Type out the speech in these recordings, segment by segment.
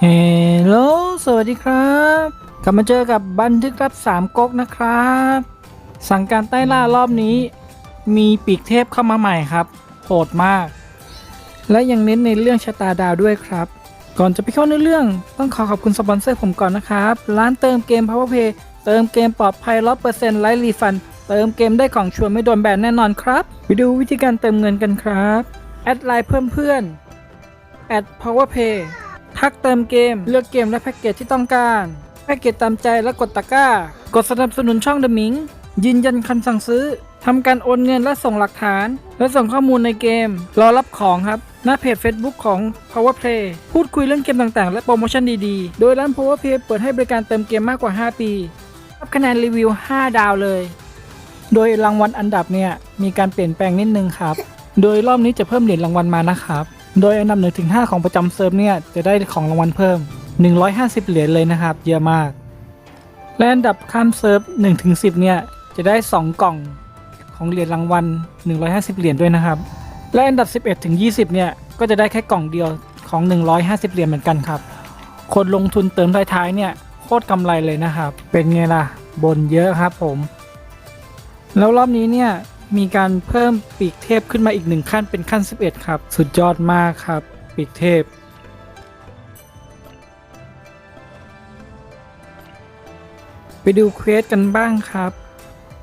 เฮลโลสวัสดีครับ กลับมาเจอกับบันทึกรับสามก๊กนะครับ สั่งการใต้ล่ารอบนี้ มีปีกเทพเข้ามาใหม่ครับโหดมาก และยังเน้นในเรื่องชะตาดาวด้วยครับ ก่อนจะไปเข้าเนื้อเรื่องต้องขอขอบคุณสปอนเซอร์ผมก่อนนะครับ ร้านเติมเกม PowerPay เติมเกมปลอดภัย100%ไร้รีฟัน เติมเกมได้ของชวนไม่โดนแบนแน่นอนครับ ไปดูวิธีการเติมเงินกันครับ แอดไลน์เพิ่มเพื่อน แอด PowerPay ทักเติมเกม เลือกเกมและแพ็กเกจที่ต้องการ แพ็กเกจตามใจและกดตะกร้า กดสนับสนุนช่องเดอะมิงยืนยันคำสั่งซื้อทำการโอนเงินและส่งหลักฐาน และส่งข้อมูลในเกม รอรับของครับ หน้าเพจ Facebook ของ PowerPlay พูดคุยเรื่องเกมต่างๆ และโปรโมชั่นดีๆ โดยร้าน PowerPlay เปิดให้บริการเติมเกมมากกว่า 5 ปี รับคะแนนรีวิว 5 ดาวเลย โดยรางวัลอันดับเนี่ยมีการเปลี่ยนแปลงนิดนึงครับ โดยรอบนี้จะเพิ่มเหรียญรางวัลมานะครับ โดยอันดับ1ถึง5ของประจำเซิร์ฟเนี่ยจะได้ของรางวัลเพิ่ม 150 เหรียญเลยนะครับเยอะมาก และอันดับข้ามเซิร์ฟ1ถึง10เนี่ยจะได้ 2 กล่องของเหรียญรางวัล 150 เหรียญด้วยนะครับ และอันดับ 11ถึง20เนี่ยก็จะได้แค่กล่องเดียวของ 150 เหรียญเหมือนกันครับ คนลงทุนเติมท้ายๆเนี่ยโคตรกำไรเลยนะครับ เป็นไงล่ะบนเยอะครับผม แล้วรอบนี้เนี่ยมีการเพิ่มปีกเทพขึ้นมาอีกหนึ่งขั้นเป็นขั้น 11 ครับ สุดยอดมากครับ ปีกเทพ ไปดูเควสกันบ้างครับ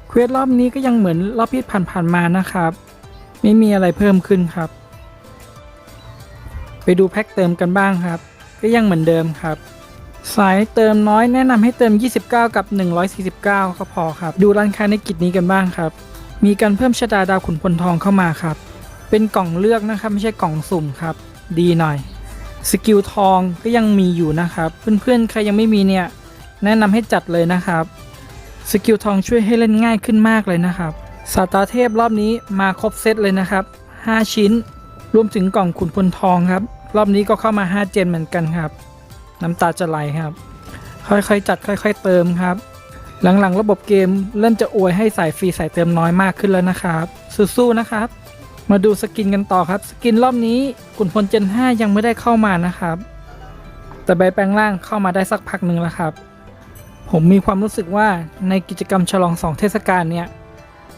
เควสรอบนี้ก็ยังเหมือนรอบที่ผ่านๆมานะครับ ไม่มีอะไรเพิ่มขึ้นครับ ไปดูแพ็คเติมกันบ้างครับ ก็ยังเหมือนเดิมครับ สายเติมน้อยแนะนำให้เติม 29 กับ 149 ก็พอครับ ดูร้านค้าในกิจนี้กันบ้างครับ มีการเพิ่มชะตาดาวขุนพลทองเข้ามาครับ เป็นกล่องเลือกนะครับไม่ใช่กล่องสุ่มครับ ดีหน่อย สกิลทองก็ยังมีอยู่นะครับ เพื่อนๆใครยังไม่มีเนี่ย แนะนำให้จัดเลยนะครับ สกิลทองช่วยให้เล่นง่ายขึ้นมากเลยนะครับสาตาเทพรอบนี้มาครบเซตเลยนะครับ 5 ชิ้น รวมถึงกล่องขุนพลทองครับ รอบนี้ก็เข้ามา 5 เจนเหมือนกันครับ น้ำตาจะไหลครับ ค่อยๆจัดค่อย ๆ เติมครับ หลังๆ ระบบเกมเริ่มจะอวยให้สายฟรีสายเติมน้อยมากขึ้นแล้วนะครับสู้ๆนะครับ มาดูสกินกันต่อครับ สกินรอบนี้ขุนพลเจน 5 ยังไม่ได้เข้ามานะครับ แต่ใบแปลงร่างเข้ามาได้สักพักหนึ่งแล้วครับ ผมมีความรู้สึกว่าในกิจกรรมฉลองสองเทศกาลเนี่ย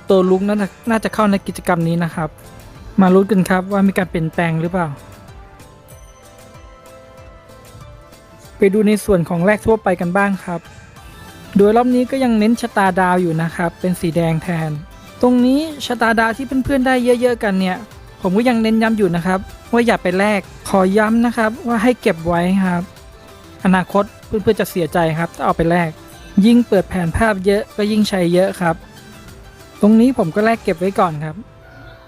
ตัวลุกน่าจะน่าจะเข้าในกิจกรรมนี้นะครับ มาลุ้นกันครับว่ามีการเปลี่ยนแปลงหรือเปล่า ไปดูในส่วนของแรกทั่วไปกันบ้างครับ โดยรอบนี้ก็ยังเน้นชะตาดาวอยู่นะครับ เป็นสีแดงแทน ตรงนี้ชะตาดาวที่เพื่อนๆได้เยอะๆกันเนี่ย ผมก็ยังเน้นย้ำอยู่นะครับ ว่าอย่าไปแลกขอย้ำนะครับว่าให้เก็บไว้ครับ อนาคตเพื่อนๆจะเสียใจครับถ้าเอาไปแลกยิ่งเปิดแผนภาพเยอะก็ยิ่งใช้เยอะครับ ตรงนี้ผมก็แลกเก็บไว้ก่อนครับ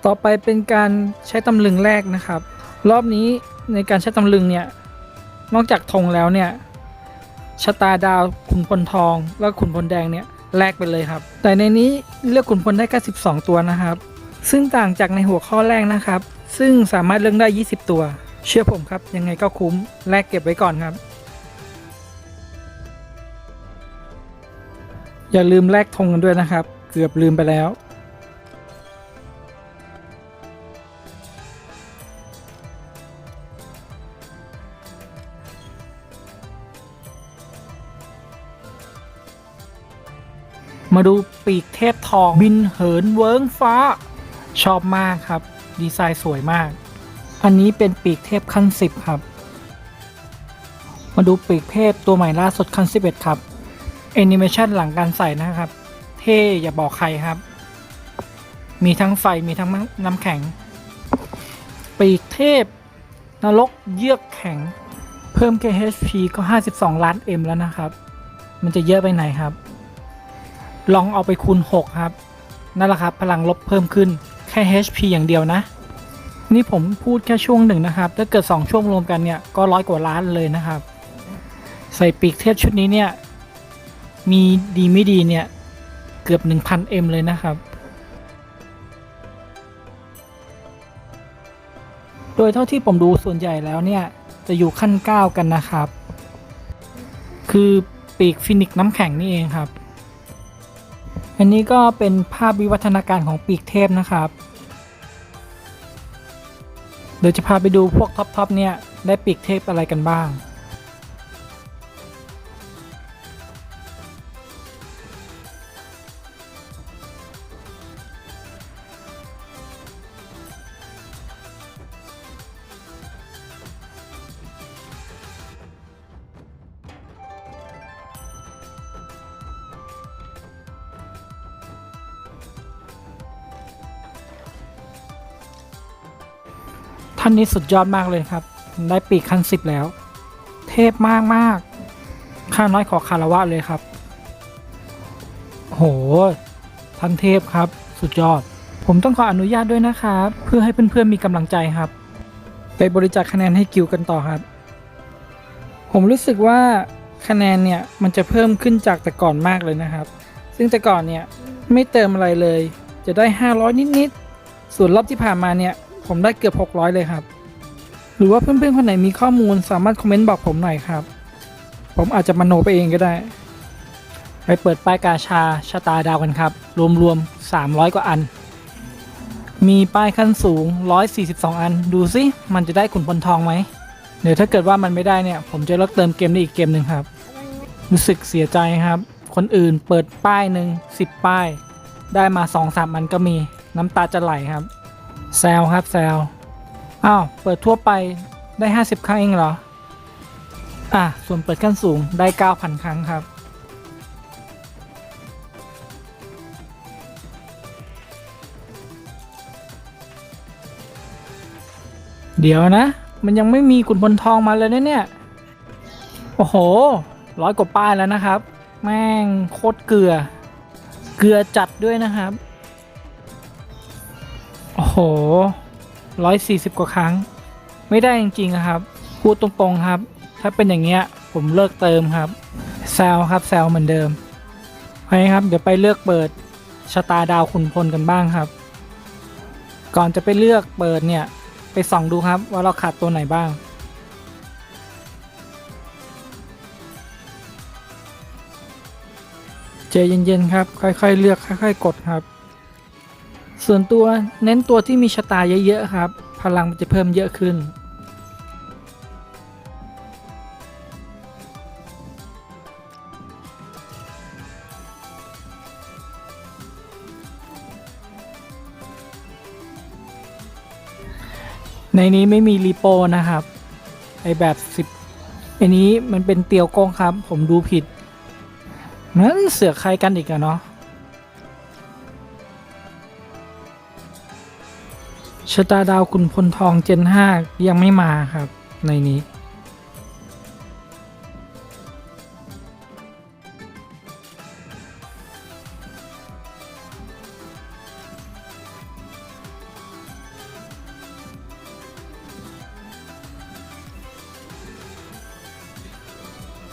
ต่อไปเป็นการใช้ตำลึงแรกนะครับ รอบนี้ในการใช้ตำลึงเนี่ย นอกจากธงแล้วเนี่ยชะตาดาวขุนพลทอง แล้วขุนพลแดงเนี่ยแลกไปเลยครับ แต่ในนี้เลือกขุนพลได้แค่12 ตัวนะครับ ซึ่งต่างจากในหัวข้อแรกนะครับ ซึ่งสามารถเลือกได้ 20 ตัว เชื่อผมครับ ยังไงก็คุ้มแลกเก็บไว้ก่อนครับ อย่าลืมแลกธงกันด้วยนะครับ เกือบลืมไปแล้ว มาดูปีกเทพทองบินเหินเวิ้งฟ้า ชอบมากครับ ดีไซน์สวยมาก อันนี้เป็นปีกเทพขั้น 10 ครับ มาดูปีกเทพตัวใหม่ล่าสุดขั้น 11 ครับแอนิเมชันหลังการใส่นะครับ เท่อย่าบอกใครครับ มีทั้งไฟมีทั้งน้ำแข็ง ปีกเทพนรกเยือกแข็ง เพิ่ม KHP ก็ 52 ล้าน M แล้วนะครับ มันจะเยอะไปไหนครับ ลองเอาไปคูณ 6 ครับ นั่นแหละครับ พลังลบเพิ่มขึ้นแค่ HP อย่างเดียวนะ นี่ผมพูดแค่ช่วงหนึ่งนะครับ ถ้าเกิด 2 ช่วงรวมกันเนี่ย ก็ร้อยกว่าล้านเลยนะครับ ใส่ปีกเทพชุดนี้เนี่ย มีดีไม่ดีเนี่ย เกือบ 1,000 M เลยนะครับ โดยเท่าที่ผมดูส่วนใหญ่แล้วเนี่ย จะอยู่ขั้น 9 กันนะครับ คือปีกฟินิกน้ำแข็งนี่เองครับ อันนี้ก็เป็นภาพวิวัฒนาการของปีกเทพนะครับ เดี๋ยวจะพาไปดูพวกท็อปๆเนี่ยได้ปีกเทพอะไรกันบ้าง ท่านนี้สุดยอดมากเลยครับ ได้ปีกขั้นสิบแล้ว เทพมากมากข้าน้อยขอคารวะเลยครับ โห ท่านเทพครับ สุดยอด ผมต้องขออนุญาตด้วยนะครับ เพื่อให้เพื่อนๆมีกำลังใจครับ ไปบริจาคคะแนนให้กิวกันต่อครับ ผมรู้สึกว่าคะแนนเนี่ยมันจะเพิ่มขึ้นจากแต่ก่อนมากเลยนะครับ ซึ่งแต่ก่อนเนี่ยไม่เติมอะไรเลย จะได้ 500 นิดๆส่วนรอบที่ผ่านมาเนี่ย ผมได้เกือบ 600 เลยครับ หรือว่าเพื่อนๆ คนไหนมีข้อมูลสามารถคอมเมนต์บอกผมหน่อยครับ ผมอาจจะมโนไปเองก็ได้ ไปเปิดป้ายกาชาชะตาดาวกันครับ รวมๆ 300 กว่าอัน มีป้ายขั้นสูง 142 อัน ดูสิมันจะได้ขุนพลทองไหม เดี๋ยวถ้าเกิดว่ามันไม่ได้เนี่ย ผมจะเลิกเติมเกมได้อีกเกมหนึ่งครับ รู้สึกเสียใจครับ คนอื่นเปิดป้ายหนึ่ง10 ป้าย ได้มา2-3อันก็มีน้ำตาจะไหลครับ แซลครับแซลอ้าว เปิดทั่วไปได้ 50 ครั้งเองเหรอ อะ ส่วนเปิดขั้นสูงได้ 9,000 ครั้งครับ เดี๋ยวนะ มันยังไม่มีขุนพลทองมาเลยนะเนี่ย โอ้โห ร้อยกว่าป้ายแล้วนะครับ แม่งโคตรเกลือ เกลือจัดด้วยนะครับ โอ้โหร้อยสี่สิบกว่าครั้ง ไม่ได้จริงๆครับ พูดตรงๆครับ ถ้าเป็นอย่างเงี้ยผมเลิกเติมครับแซลครับแซลเหมือนเดิมไปครับ เดี๋ยวไปเลือกเปิดชะตาดาวคุณพลกันบ้างครับ ก่อนจะไปเลือกเปิดเนี่ย ไปส่องดูครับว่าเราขาดตัวไหนบ้างใจเย็นๆครับ ค่อยๆ เลือกค่อย ๆ กดครับ ส่วนตัวเน้นตัวที่มีชะตาเยอะ ๆ ครับ พลังมันจะเพิ่มเยอะขึ้น ในนี้ไม่มีรีโปนะครับ ไอแบบสิบไอนี้มันเป็นเตียวกงครับ ผมดูผิดนั้นเสือกใครกันอีกอะเนาะ ชะตาดาวคุณพลทองเจน5ยังไม่มาครับในนี้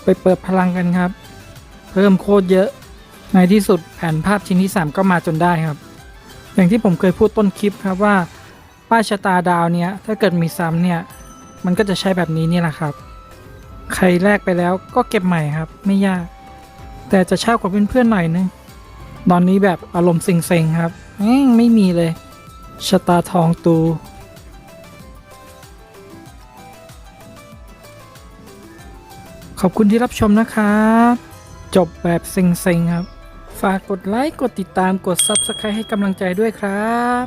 ไปเปิดพลังกันครับ เพิ่มโคตรเยอะ ในที่สุดแผนภาพชิ้นที่ 3 ก็มาจนได้ครับ อย่างที่ผมเคยพูดต้นคลิปครับว่า ป้ายชะตาดาวเนี้ยถ้าเกิดมีซ้ำเนี่ย มันก็จะใช้แบบนี้นี่แหละครับ ใครแลกไปแล้วก็เก็บใหม่ครับ ไม่ยาก แต่จะเช่ากว่าเพื่อนๆหน่อยนึงตอนนี้แบบอารมณ์เซ็งๆครับไม่มีเลยชะตาทองตูขอบคุณที่รับชมนะครับ จบแบบเซ็งๆครับ ฝากกดไลค์ กดติดตามกด Subscribe ให้กำลังใจด้วยครับ